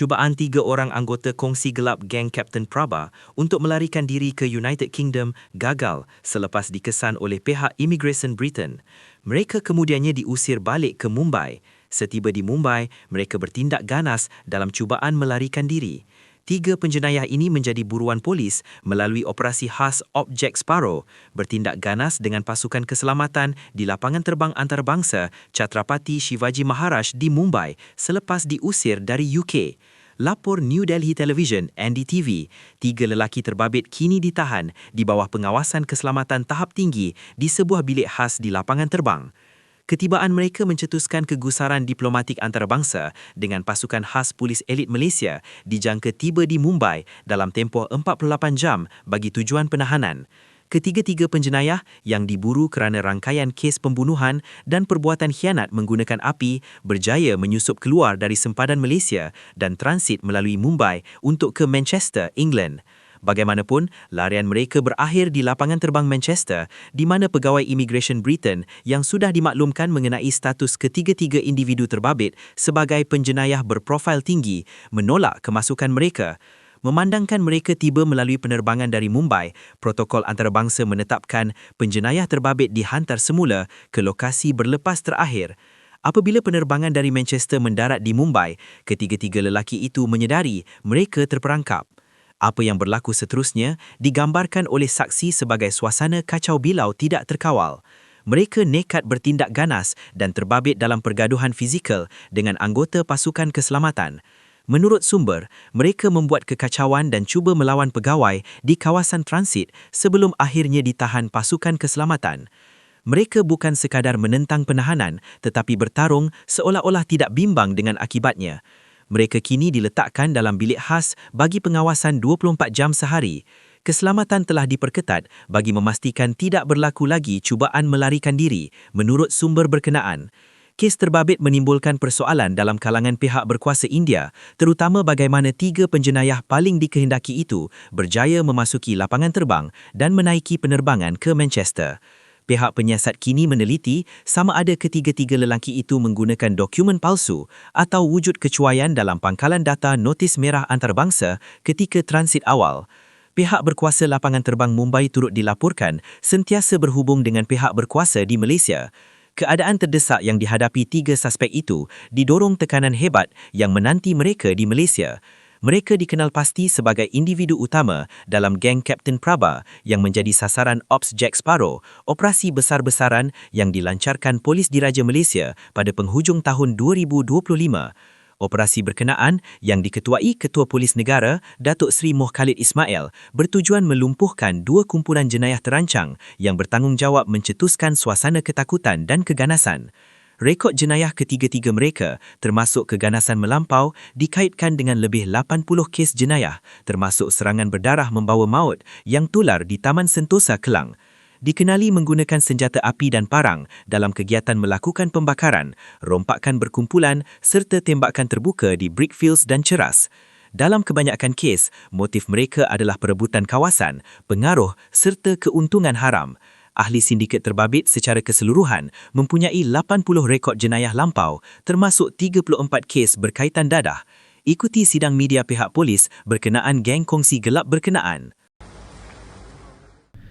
cubaan tiga orang anggota kongsi gelap geng Captain Praba untuk melarikan diri ke United Kingdom gagal selepas dikesan oleh pihak Immigration Britain. Mereka kemudiannya diusir balik ke Mumbai. Setiba di Mumbai, mereka bertindak ganas dalam cubaan melarikan diri. Tiga penjenayah ini menjadi buruan polis melalui operasi khas Object Sparrow, bertindak ganas dengan pasukan keselamatan di lapangan terbang antarabangsa Chhatrapati Shivaji Maharaj di Mumbai selepas diusir dari UK. Lapor New Delhi Television NDTV, tiga lelaki terbabit kini ditahan di bawah pengawasan keselamatan tahap tinggi di sebuah bilik khas di lapangan terbang. Ketibaan mereka mencetuskan kegusaran diplomatik antarabangsa dengan pasukan khas polis elit Malaysia dijangka tiba di Mumbai dalam tempoh 48 jam bagi tujuan penahanan. Ketiga-tiga penjenayah yang diburu kerana rangkaian kes pembunuhan dan perbuatan khianat menggunakan api berjaya menyusup keluar dari sempadan Malaysia dan transit melalui Mumbai untuk ke Manchester, England. Bagaimanapun, larian mereka berakhir di lapangan terbang Manchester di mana pegawai Immigration Britain yang sudah dimaklumkan mengenai status ketiga-tiga individu terbabit sebagai penjenayah berprofil tinggi menolak kemasukan mereka. Memandangkan mereka tiba melalui penerbangan dari Mumbai, protokol antarabangsa menetapkan penjenayah terbabit dihantar semula ke lokasi berlepas terakhir. Apabila penerbangan dari Manchester mendarat di Mumbai, ketiga-tiga lelaki itu menyedari mereka terperangkap. Apa yang berlaku seterusnya digambarkan oleh saksi sebagai suasana kacau bilau tidak terkawal. Mereka nekat bertindak ganas dan terbabit dalam pergaduhan fizikal dengan anggota pasukan keselamatan. Menurut sumber, mereka membuat kekacauan dan cuba melawan pegawai di kawasan transit sebelum akhirnya ditahan pasukan keselamatan. Mereka bukan sekadar menentang penahanan tetapi bertarung seolah-olah tidak bimbang dengan akibatnya. Mereka kini diletakkan dalam bilik khas bagi pengawasan 24 jam sehari. Keselamatan telah diperketat bagi memastikan tidak berlaku lagi cubaan melarikan diri menurut sumber berkenaan. Kes terbabit menimbulkan persoalan dalam kalangan pihak berkuasa India, terutama bagaimana tiga penjenayah paling dikehendaki itu berjaya memasuki lapangan terbang dan menaiki penerbangan ke Manchester. Pihak penyiasat kini meneliti sama ada ketiga-tiga lelaki itu menggunakan dokumen palsu atau wujud kecuaian dalam pangkalan data notis merah antarabangsa ketika transit awal. Pihak berkuasa lapangan terbang Mumbai turut dilaporkan sentiasa berhubung dengan pihak berkuasa di Malaysia. Keadaan terdesak yang dihadapi tiga suspek itu didorong tekanan hebat yang menanti mereka di Malaysia. Mereka dikenal pasti sebagai individu utama dalam geng Captain Praba yang menjadi sasaran Ops Jack Sparrow, operasi besar-besaran yang dilancarkan Polis Diraja Malaysia pada penghujung tahun 2025. Operasi berkenaan yang diketuai Ketua Polis Negara Datuk Seri Moh Khalid Ismail bertujuan melumpuhkan dua kumpulan jenayah terancang yang bertanggungjawab mencetuskan suasana ketakutan dan keganasan rekod jenayah ketiga-tiga mereka termasuk keganasan melampau dikaitkan dengan lebih 80 kes jenayah termasuk serangan berdarah membawa maut yang tular di Taman Sentosa Kelang. Dikenali menggunakan senjata api dan parang dalam kegiatan melakukan pembakaran, rompakan berkumpulan serta tembakan terbuka di Brickfields dan Ceras. Dalam kebanyakan kes, motif mereka adalah perebutan kawasan, pengaruh serta keuntungan haram ahli sindiket terbabit secara keseluruhan mempunyai 80 rekod jenayah lampau termasuk 34 kes berkaitan dadah. Ikuti sidang media pihak polis berkenaan geng kongsi gelap berkenaan.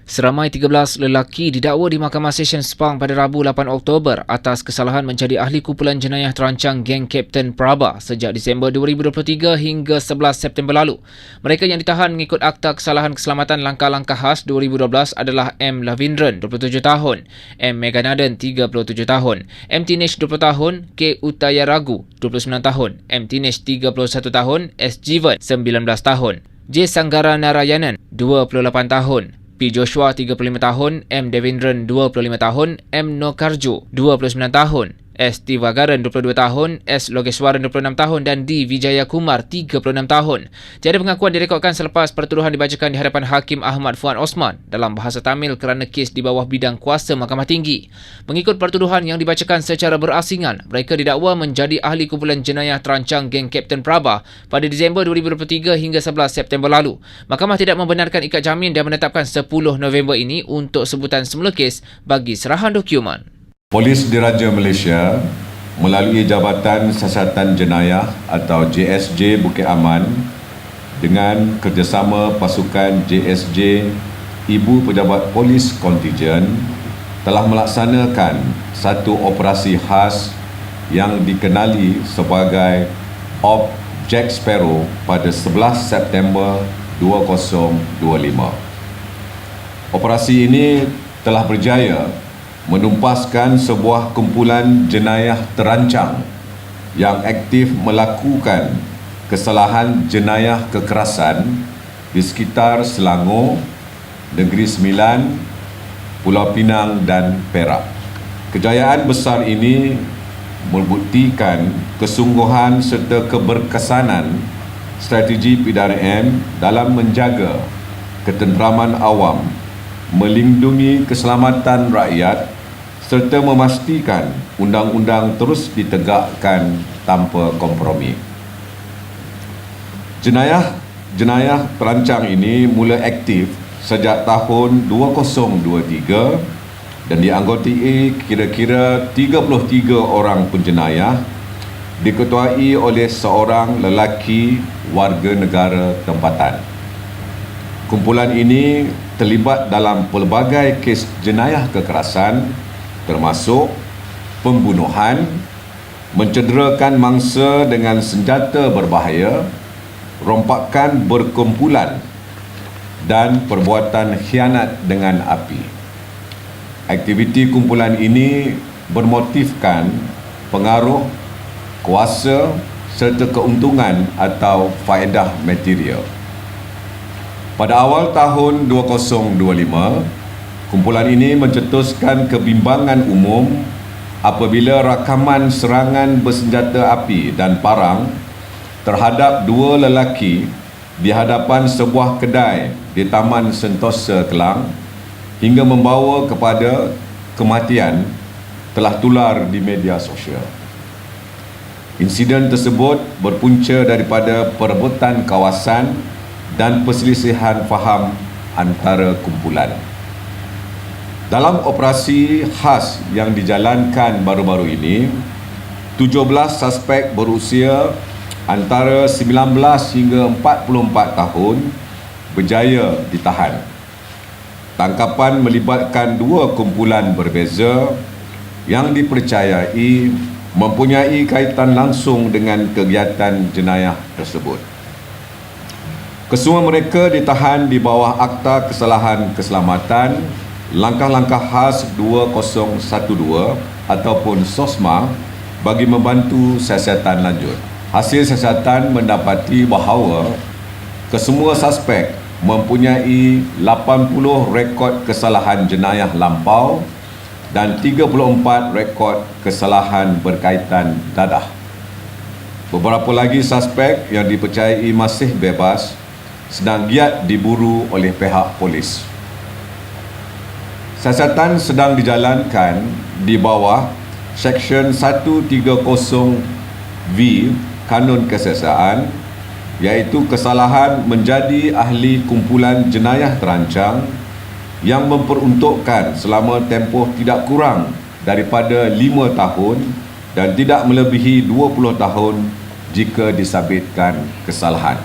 Seramai 13 lelaki didakwa di Mahkamah Session Sepang pada Rabu 8 Oktober atas kesalahan menjadi ahli kumpulan jenayah terancang geng Captain Praba sejak Disember 2023 hingga 11 September lalu. Mereka yang ditahan mengikut Akta Kesalahan Keselamatan Langkah-Langkah Khas 2012 adalah M. Lavindran, 27 tahun, M. Meganaden, 37 tahun, M. Tinesh, 20 tahun, K. Utayaragu, 29 tahun, M. Tinesh, 31 tahun, S. Jivan, 19 tahun, J. Sanggara Narayanan, 28 tahun, P. Joshua 35 tahun, M. Devendran 25 tahun, M. Nokarjo 29 tahun, S. Tivagaran 22 tahun, S. Logeswaran 26 tahun dan D. Vijaya Kumar 36 tahun. Tiada pengakuan direkodkan selepas pertuduhan dibacakan di hadapan Hakim Ahmad Fuan Osman dalam bahasa Tamil kerana kes di bawah bidang kuasa Mahkamah Tinggi. Mengikut pertuduhan yang dibacakan secara berasingan, mereka didakwa menjadi ahli kumpulan jenayah terancang geng Captain Praba pada Disember 2023 hingga 11 September lalu. Mahkamah tidak membenarkan ikat jamin dan menetapkan 10 November ini untuk sebutan semula kes bagi serahan dokumen. Polis Diraja Malaysia melalui Jabatan Siasatan Jenayah atau JSJ Bukit Aman dengan kerjasama pasukan JSJ Ibu Pejabat Polis Kontijen telah melaksanakan satu operasi khas yang dikenali sebagai Op Jack Sparrow pada 11 September 2025. Operasi ini telah berjaya menumpaskan sebuah kumpulan jenayah terancang yang aktif melakukan kesalahan jenayah kekerasan di sekitar Selangor, Negeri Sembilan, Pulau Pinang dan Perak. Kejayaan besar ini membuktikan kesungguhan serta keberkesanan strategi PDRM dalam menjaga ketenteraman awam, melindungi keselamatan rakyat serta memastikan undang-undang terus ditegakkan tanpa kompromi. Jenayah jenayah perancang ini mula aktif sejak tahun 2023 dan dianggotai kira-kira 33 orang penjenayah diketuai oleh seorang lelaki warga negara tempatan. Kumpulan ini terlibat dalam pelbagai kes jenayah kekerasan termasuk pembunuhan, mencederakan mangsa dengan senjata berbahaya, rompakan berkumpulan dan perbuatan khianat dengan api. Aktiviti kumpulan ini bermotifkan pengaruh, kuasa serta keuntungan atau faedah material. Pada awal tahun 2025, Kumpulan ini mencetuskan kebimbangan umum apabila rakaman serangan bersenjata api dan parang terhadap dua lelaki di hadapan sebuah kedai di Taman Sentosa Kelang hingga membawa kepada kematian telah tular di media sosial. Insiden tersebut berpunca daripada perebutan kawasan dan perselisihan faham antara kumpulan. Dalam operasi khas yang dijalankan baru-baru ini, 17 suspek berusia antara 19 hingga 44 tahun berjaya ditahan. Tangkapan melibatkan dua kumpulan berbeza yang dipercayai mempunyai kaitan langsung dengan kegiatan jenayah tersebut. Kesemua mereka ditahan di bawah Akta Kesalahan Keselamatan langkah-langkah khas 2012 ataupun SOSMA bagi membantu siasatan lanjut. Hasil siasatan mendapati bahawa kesemua suspek mempunyai 80 rekod kesalahan jenayah lampau dan 34 rekod kesalahan berkaitan dadah. Beberapa lagi suspek yang dipercayai masih bebas sedang giat diburu oleh pihak polis. Siasatan sedang dijalankan di bawah Seksyen 130V Kanun Kesiasaan iaitu kesalahan menjadi ahli kumpulan jenayah terancang yang memperuntukkan selama tempoh tidak kurang daripada 5 tahun dan tidak melebihi 20 tahun jika disabitkan kesalahan.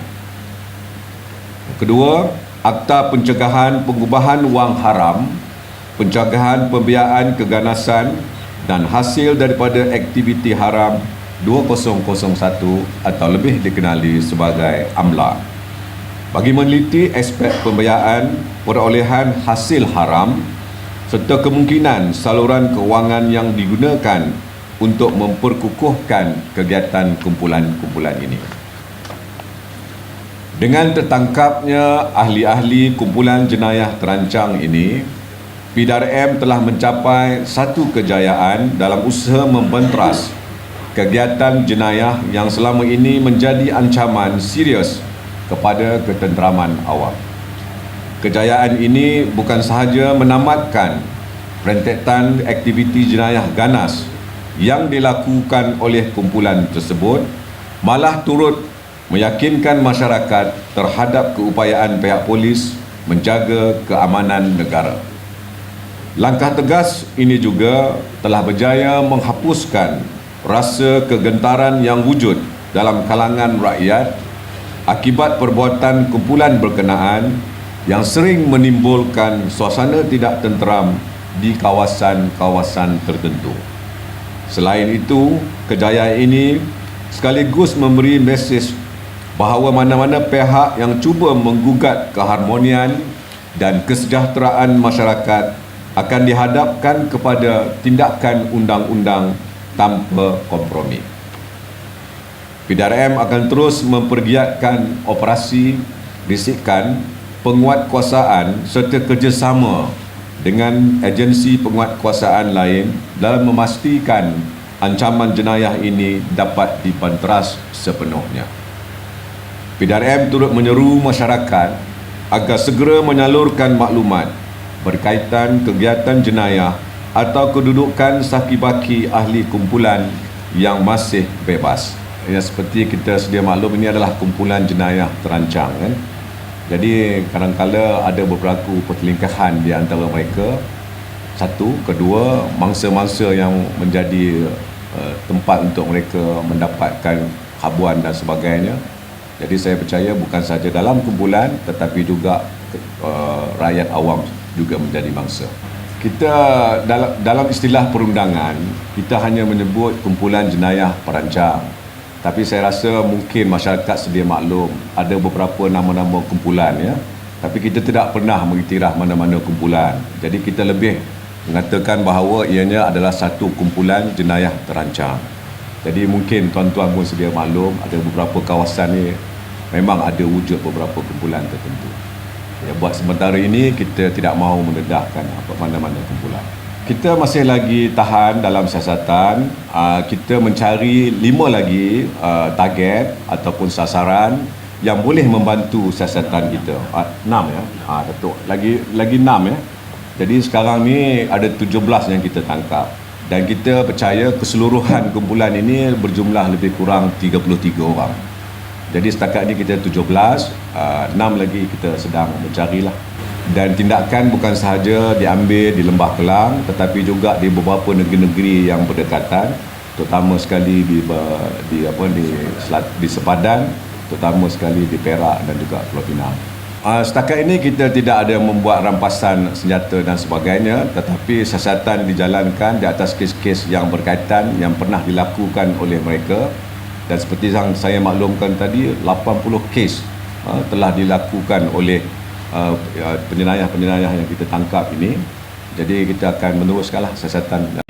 Kedua, Akta Pencegahan Pengubahan Wang Haram pencegahan pembiayaan keganasan dan hasil daripada aktiviti haram 2001 atau lebih dikenali sebagai AMLA. Bagi meneliti aspek pembiayaan perolehan hasil haram serta kemungkinan saluran kewangan yang digunakan untuk memperkukuhkan kegiatan kumpulan-kumpulan ini. Dengan tertangkapnya ahli-ahli kumpulan jenayah terancang ini, PDRM telah mencapai satu kejayaan dalam usaha membentras kegiatan jenayah yang selama ini menjadi ancaman serius kepada ketenteraman awam. Kejayaan ini bukan sahaja menamatkan rentetan aktiviti jenayah ganas yang dilakukan oleh kumpulan tersebut, malah turut meyakinkan masyarakat terhadap keupayaan pihak polis menjaga keamanan negara. Langkah tegas ini juga telah berjaya menghapuskan rasa kegentaran yang wujud dalam kalangan rakyat akibat perbuatan kumpulan berkenaan yang sering menimbulkan suasana tidak tenteram di kawasan-kawasan tertentu. Selain itu, kejayaan ini sekaligus memberi mesej bahawa mana-mana pihak yang cuba menggugat keharmonian dan kesejahteraan masyarakat akan dihadapkan kepada tindakan undang-undang tanpa kompromi. PDRM akan terus mempergiatkan operasi bisikan penguatkuasaan serta kerjasama dengan agensi penguatkuasaan lain dalam memastikan ancaman jenayah ini dapat dipanteras sepenuhnya. PDRM turut menyeru masyarakat agar segera menyalurkan maklumat berkaitan kegiatan jenayah atau kedudukan sakibaki ahli kumpulan yang masih bebas. Ya seperti kita sedia maklum ini adalah kumpulan jenayah terancang kan. Jadi kadang-kala ada beberapa pertelingkahan di antara mereka. Satu, kedua, mangsa-mangsa yang menjadi uh, tempat untuk mereka mendapatkan habuan dan sebagainya. Jadi saya percaya bukan saja dalam kumpulan tetapi juga uh, rakyat awam juga menjadi mangsa. Kita dalam dalam istilah perundangan, kita hanya menyebut kumpulan jenayah perancang. Tapi saya rasa mungkin masyarakat sedia maklum ada beberapa nama-nama kumpulan ya. Tapi kita tidak pernah mengiktiraf mana-mana kumpulan. Jadi kita lebih mengatakan bahawa ianya adalah satu kumpulan jenayah terancang. Jadi mungkin tuan-tuan pun sedia maklum ada beberapa kawasan ni memang ada wujud beberapa kumpulan tertentu ya, buat sementara ini kita tidak mahu mendedahkan apa mana-mana kumpulan. Kita masih lagi tahan dalam siasatan uh, kita mencari lima lagi uh, target ataupun sasaran yang boleh membantu siasatan kita. Uh, enam ya. Uh, Datuk lagi lagi enam ya. Jadi sekarang ni ada 17 yang kita tangkap. Dan kita percaya keseluruhan kumpulan ini berjumlah lebih kurang 33 orang jadi setakat ni kita 17 uh, 6 lagi kita sedang mencarilah dan tindakan bukan sahaja diambil di Lembah Kelang tetapi juga di beberapa negeri-negeri yang berdekatan terutama sekali di di apa di di Sepadan terutama sekali di Perak dan juga Pulau Pinang. Uh, setakat ini kita tidak ada membuat rampasan senjata dan sebagainya tetapi siasatan dijalankan di atas kes-kes yang berkaitan yang pernah dilakukan oleh mereka dan seperti yang saya maklumkan tadi 80 kes uh, telah dilakukan oleh Uh, uh, penjenayah-penjenayah yang kita tangkap ini. Jadi kita akan meneruskanlah siasatan